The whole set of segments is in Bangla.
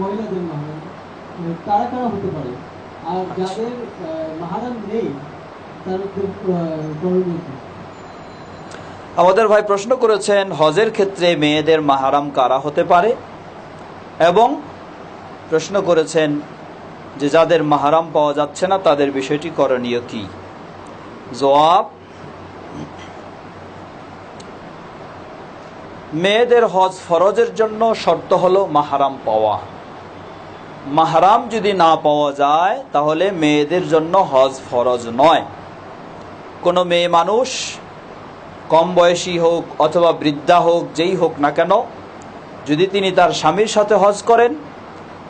মহিলাদের আহ, কারা হতে পারে। আর যাদের নেই? আমাদের ভাই প্রশ্ন করেছেন হজের ক্ষেত্রে মেয়েদের মাহারাম কারা হতে পারে? এবং প্রশ্ন করেছেন যে যাদের মাহারাম পাওয়া যাচ্ছে না তাদের বিষয়টি করণীয় কি? জবাব মেয়েদের হজ ফরজের জন্য শর্ত হলো মাহারাম পাওয়া। মাহারাম যদি না পাওয়া যায়, তাহলে মেয়েদের জন্য হজ ফরজ নয়। কোনো মেয়ে মানুষ কম বয়সী হোক অথবা বৃদ্ধা হোক, যেই হোক না কেন, যদি তিনি তার স্বামীর সাথে হজ করেন,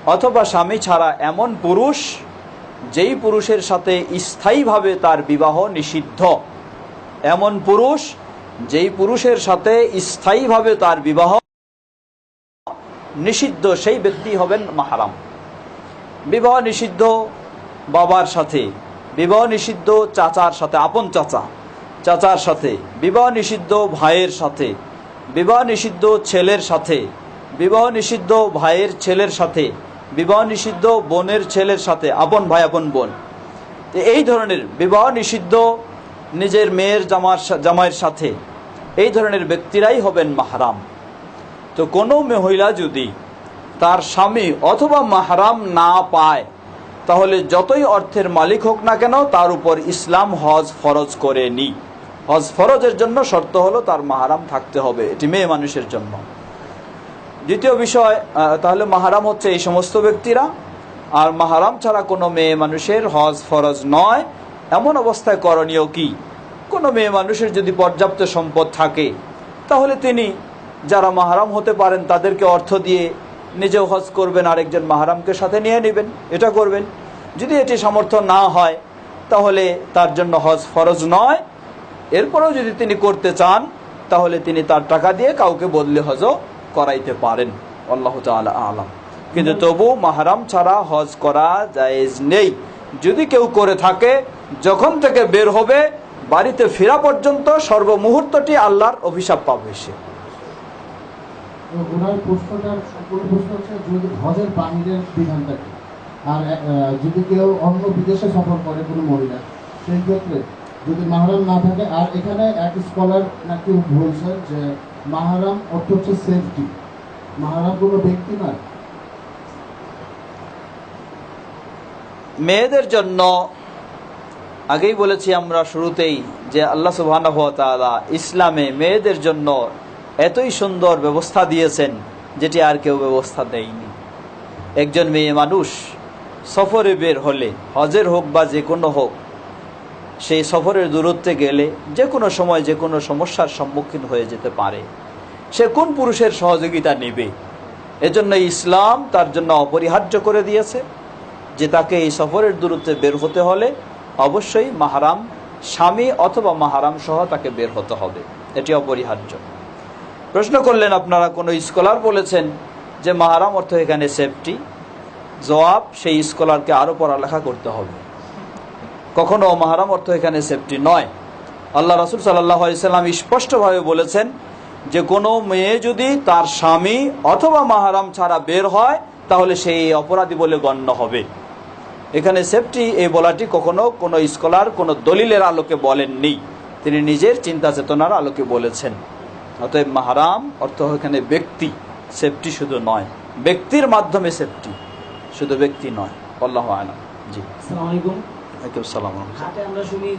অথবা স্বামী ছাড়া এমন পুরুষ, যেই পুরুষের সাথে স্থায়ীভাবে তার বিবাহ নিষিদ্ধ। এমন পুরুষ যেই পুরুষের সাথে স্থায়ীভাবে তার বিবাহ, নিষিদ্ধ সেই ব্যক্তি হবেন মাহারাম। বিবাহ নিষিদ্ধ বাবার সাথে, বিবাহ নিষিদ্ধ চাচার সাথে, আপন চাচা, চাচার সাথে, বিবাহ নিষিদ্ধ ভাইয়ের সাথে, বিবাহ নিষিদ্ধ ছেলের সাথে, বিবাহ নিষিদ্ধ ভাইয়ের ছেলের সাথে, বিবাহ নিষিদ্ধ বোনের ছেলের সাথে, আপন ভাই, আপন বোন। এই ধরনের বিবাহ নিষিদ্ধ নিজের মেয়ের জামার জামাইয়ের সাথে এই ধরনের ব্যক্তিরাই হবেন মাহারাম। তো কোনো মহিলা যদি তার স্বামী অথবা মাহারাম না পায়, তাহলে যতই অর্থের মালিক হোক না কেন তার উপর ইসলাম হজ ফরজ করে করেনি হজ ফরজের জন্য শর্ত হলো তার মাহারাম থাকতে হবে, এটি মেয়ে মানুষের জন্য। দ্বিতীয় বিষয় তাহলে মাহারাম হচ্ছে এই সমস্ত ব্যক্তিরা। আর মাহারাম ছাড়া কোনো মেয়ে মানুষের হজ ফরজ নয়। এমন অবস্থায় করণীয় কি? কোনো মেয়ে মানুষের যদি পর্যাপ্ত সম্পদ থাকে, তাহলে তিনি যারা মাহারাম হতে পারেন তাদেরকে অর্থ দিয়ে নিজেও হজ করবেন, আরেকজন মাহারামকে সাথে নিয়ে নেবেন, এটা করবেন। যদি এটি সামর্থ্য না হয়, তাহলে তার জন্য হজ ফরজ নয়। এরপরেও যদি তিনি করতে চান, তাহলে তিনি তার টাকা দিয়ে কাউকে বদলে হজও করাইতে পারেন। আল্লাহ আলাম। কিন্তু তবু মাহারাম ছাড়া হজ করা জায়েজ নেই। যদি কেউ করে থাকে, যখন থেকে বের হবে বাড়িতে ফেরা পর্যন্ত সর্বমুহূর্তটি আল্লাহর অভিশাপ পাবে সে। আর যদি কেউ অন্য বিদেশে সফর করে কোনো মহিলা সেই ক্ষেত্রে যদি মাহারাম না থাকে আর এখানে এক স্কলার নাকি বলছেন যে মাহারাম অর্থ হচ্ছে সেফটি মাহারাম কোনো ব্যক্তি নয়। মেয়েদের জন্য আগেই বলেছি আমরা শুরুতেই যে আল্লাহ ওয়া ইসলামে মেয়েদের জন্য এতই সুন্দর ব্যবস্থা দিয়েছেন যেটি আর কেউ ব্যবস্থা দেয়নি। একজন মেয়ে মানুষ সফরে বের হলে, হজের হোক বা যে কোনো হোক সেই সফরের দূরত্বে গেলে যে কোনো সময় যে কোনো সমস্যার সম্মুখীন হয়ে যেতে পারে। সে কোন পুরুষের সহযোগিতা নেবে? এজন্য ইসলাম তার জন্য অপরিহার্য করে দিয়েছে যে তাকে এই সফরের দূরত্বে বের হতে হলে অবশ্যই মাহারাম, স্বামী অথবা মাহারাম সহ তাকে বের হতে হবে। এটি অপরিহার্য। প্রশ্ন করলেন আপনারা, কোনো স্কলার বলেছেন যে মাহারাম অর্থ এখানে সেফটি জবাব, সেই স্কলারকে আরও পড়ালেখা করতে হবে। কখনো মাহারাম অর্থ এখানে সেফটি নয়। আল্লাহ রসুল সাল্লাম স্পষ্টভাবে বলেছেন যে কোনো মেয়ে যদি তার স্বামী অথবা মাহারাম ছাড়া বের হয়, তাহলে সেই অপরাধী বলে গণ্য হবে। এখানে সেফটি এই বলাটি কখনো কোনো স্কলার কোনো দলিলের আলোকে বলেননি। তিনি নিজের চিন্তা চেতনার আলোকে বলেছেন। অতএব মাহারাম অর্থ এখানে ব্যক্তি। সেফটি শুধু নয়। ব্যক্তির মাধ্যমে সেফটি শুধু ব্যক্তি নয়। আল্লাহ আলম। জি। আসসালামাইকুম সালাম আমরা শুনি যে